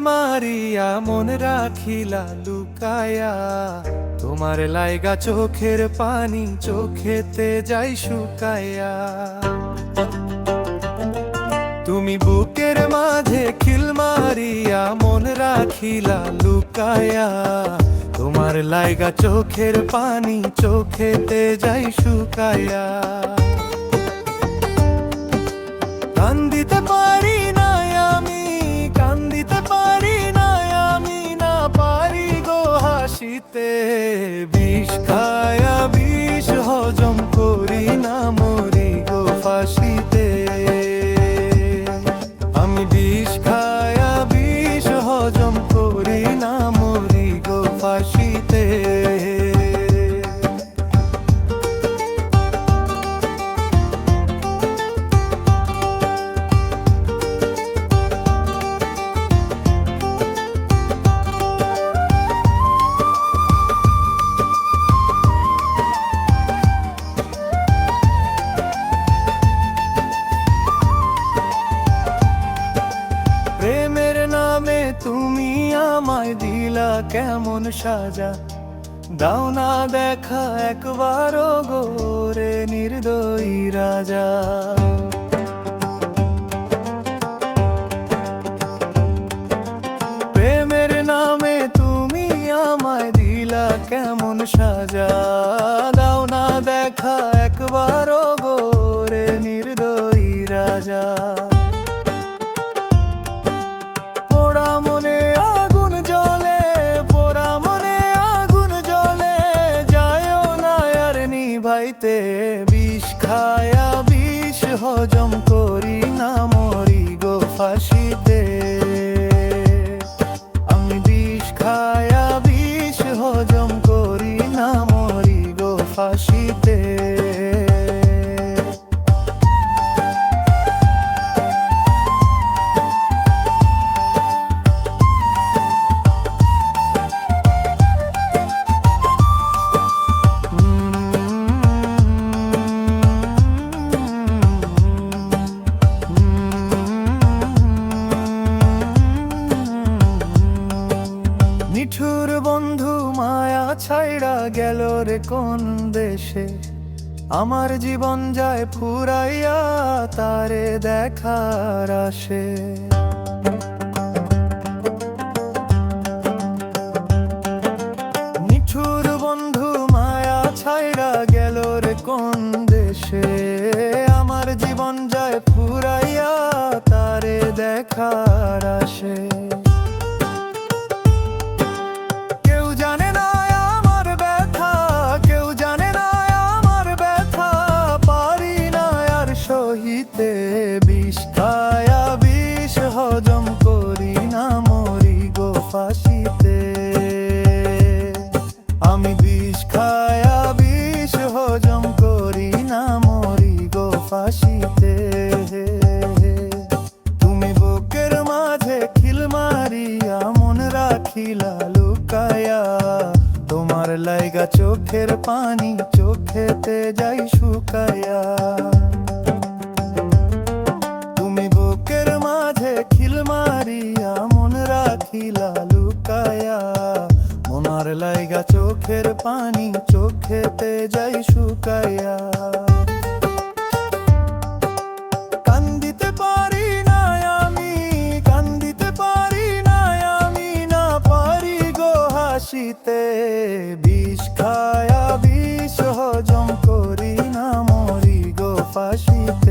মারিয়া মন রাখিলা, লুকায়া। তোমার লাইগা চোখের পানি চোখেতে যাই শুকায়া। তুমি বুকের মাঝে খিল মারিয়া মন রাখিলা, লুকায়া। তোমার লাইগা চোখের পানি চোখেতে যাই শুকায়া। কান্দিতে হাসিতে বিষ খায়া। কেমন সাজা? দাও না দেখা একবারও গোরে নির্দয়ী রাজা। হজম করি না মরি গো ফাঁসিতে ছাইড়া গেল রে কোন দেশে? আমার জীবন যায় ফুরাইয়া তারে দেখার আসে। নিঠুর বন্ধু মায়া ছাইড়া গেল রে কোন দেশে? আমার জীবন যায় ফুরাইয়া তারে দেখার আসে। গো আমি বিষ খায়া বিষ হজম করি না, মরি গো ফাঁসিতে। তুমি বুকের মাঝে খিল মারিয়া, মন রাখিলা লুকায়া। তোমার লাইগা চোখের পানি চোখেতে যাই শুকায়া। তুমি বুকের মাঝে খিল মারিয়া, মন রাখিলা ভেজা চোখের পানি চোখেতে যাই শুকাইয়া। কান্দিতে পারি না আমি, কান্দিতে পারি না পারি গো হাসিতে। বিষ খায়া বিষ হজম করি না, মরি গো ফাঁসিতে।